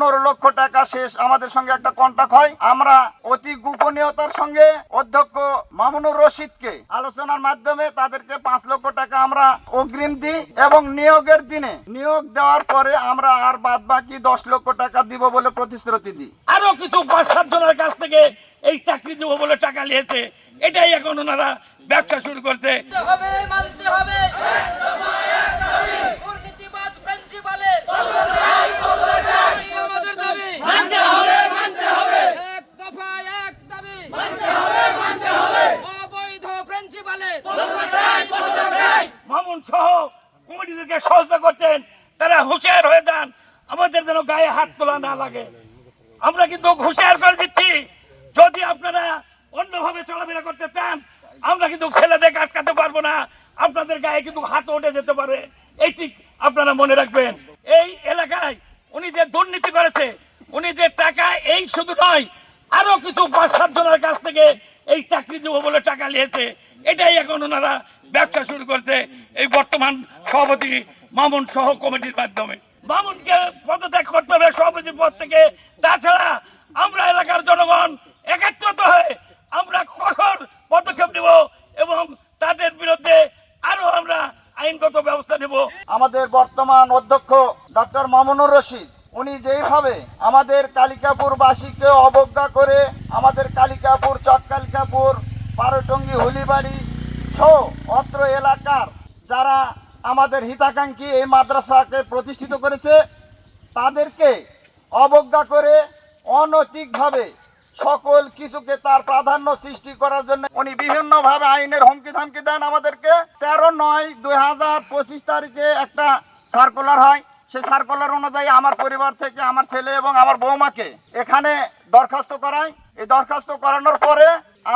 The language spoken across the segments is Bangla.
পনেরো লক্ষ টাকা শেষ আমাদের সঙ্গে একটা কন্ট্যাক্ট হয়। আমরা অতি গোপনীয়তার সঙ্গে অধ্যক্ষ মামুনুর রশিদকে আলোচনার মাধ্যমে তাদেরকে পাঁচ লক্ষ টাকা আমরা অগ্রিম দিই এবং নিয়োগের দিনে নিয়োগ দেওয়ার পরে আমরা আর বাদ বাকি দশ লক্ষ টাকা দিব বলে প্রতিশ্রুতি দিই। আরও কিছু পাঁচ সাত জনের কাছ থেকে এই চাকরি দেবো বলে টাকা নিয়েছে। এটাই এখন ওনারা ব্যবসা শুরু করতে হবে মানতে হবে দুর্নীতিবাজ প্রিন্সিপালের এই আমাদের দাবি মানতে হবে মানতে হবে এক দফা এক দাবি মানতে হবে মানতে হবে অবৈধ প্রিন্সিপালের মামুন সহ কমিটিদেরকে সহযোগিতা করছেন, তারা হুঁশিয়ার হয়ে যান। আমাদের যেন গায়ে হাত তোলা না লাগে। আমরা কিন্তু হুঁশিয়ার করে দিচ্ছি, যদি আপনারা অন্যভাবে চলাফেরা করতে চান, আমরা কিন্তু ছেলেদের আটকাতে পারব না। আপনাদের গায়ে কিন্তু হাত উঠে যেতে পারে। এইটি আপনারা মনে রাখবেন, এই এলাকায় উনি যে দুর্নীতি করেছে, উনি যে টাকা, এই শুধু নয়, আরও কিছু পাঁচ সাতজনের কাছ থেকে এই চাকরি দেবো বলে টাকা নিয়েছে। এটাই এখন ওনারা ব্যবসা শুরু করতে এই বর্তমান সভাপতি মামুন সহ কমিটির মাধ্যমে। মামুনকে পদত্যাগ করতে হবে সভাপতির পদ থেকে। তাছাড়া আমরা এলাকার জনগণ একাত্রিত হয়ে আমরা কঠোর পদক্ষেপ নেব এবং তাদের বিরুদ্ধে আরও আমরা আইনগত ব্যবস্থা নেব। আমাদের বর্তমান অধ্যক্ষ ডক্টর মামুনুর রশিদ, উনি যেইভাবে আমাদের কালিকাপুরবাসীকে অবজ্ঞা করে আমাদের কালিকাপুর চটকালিকাপুর পারটঙ্গি, হুলিবাড়ি সহ অত্র এলাকার যারা আমাদের হিতাকাঙ্ক্ষী এই মাদ্রাসাকে প্রতিষ্ঠিত করেছে, তাদেরকে অবজ্ঞা করে অনৈতিকভাবে সকল কিছুকে তার প্রাধান্য সৃষ্টি করার জন্য উনি বিভিন্নভাবে আইনের হুমকি ধামকি দেন আমাদেরকে। তেরো নয় দুই হাজার পঁচিশ তারিখে একটা সার্কুলার হয়। সেই সার্কুলার অনুযায়ী আমার পরিবার থেকে আমার ছেলে এবং আমার বৌমাকে এখানে দরখাস্ত করাই। এই দরখাস্ত করানোর পরে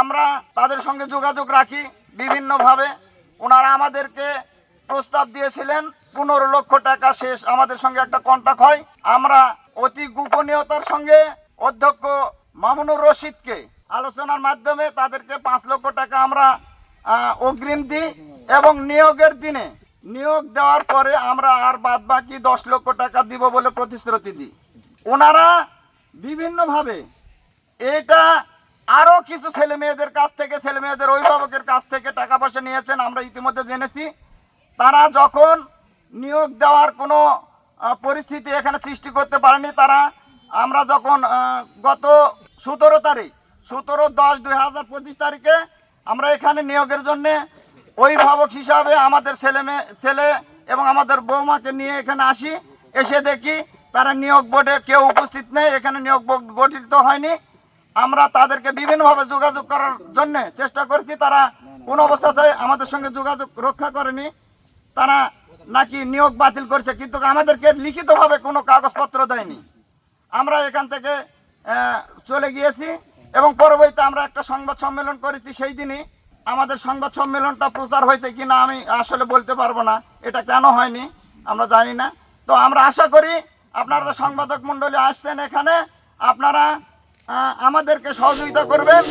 আমরা তাদের সঙ্গে যোগাযোগ রাখি। বিভিন্নভাবে ওনারা আমাদেরকে প্রস্তাব দিয়েছিলেন, পনেরো লক্ষ টাকা শেষ আমাদের সঙ্গে একটা কন্ট্যাক্ট হয়। আমরা অতি গোপনীয়তার সঙ্গে অধ্যক্ষ মামুনুর রশিদকে আলোচনার মাধ্যমে তাদেরকে পাঁচ লক্ষ টাকা আমরা অগ্রিম দিই এবং নিয়োগের দিনে নিয়োগ দেওয়ার পরে আমরা আর বাদ বাকি দশ লক্ষ টাকা দিব বলে প্রতিশ্রুতি দিই। ওনারা বিভিন্নভাবে এটা আরও কিছু ছেলে মেয়েদের কাছ থেকে, ছেলে মেয়েদের অভিভাবকের কাছ থেকে টাকা পয়সা নিয়েছেন, আমরা ইতিমধ্যে জেনেছি। তারা যখন নিয়োগ দেওয়ার কোনো পরিস্থিতি এখানে সৃষ্টি করতে পারেনি, তারা আমরা যখন গত সতেরো তারিখ, সতেরো দশ দুই হাজার পঁচিশ তারিখে আমরা এখানে নিয়োগের জন্য অভিভাবক হিসাবে আমাদের ছেলে মেয়ে ছেলে এবং আমাদের বৌমাকে নিয়ে এখানে আসি। এসে দেখি তারা নিয়োগ বোর্ডে কেউ উপস্থিত নেই, এখানে নিয়োগ বোর্ড গঠিত হয়নি। আমরা তাদেরকে বিভিন্নভাবে যোগাযোগ করার জন্য চেষ্টা করেছি। তারা কোন অবস্থাতে আমাদের সঙ্গে যোগাযোগ রক্ষা করেনি। তারা নাকি নিয়োগ বাতিল করছে, কিন্তু আমাদেরকে লিখিতভাবে কোনো কাগজপত্র দেয়নি। আমরা এখান থেকে চলে গিয়েছি এবং পরবর্তীতে আমরা একটা সংবাদ সম্মেলন করেছি সেই দিনই। আমাদের সংবাদ সম্মেলনটা প্রচার হয়েছে কি না আমি আসলে বলতে পারব না, এটা কেন হয়নি আমরা জানি না। তো আমরা আশা করি আপনারা সংবাদক মণ্ডলী আসছেন এখানে, আপনারা আমাদেরকে সহযোগিতা করবেন।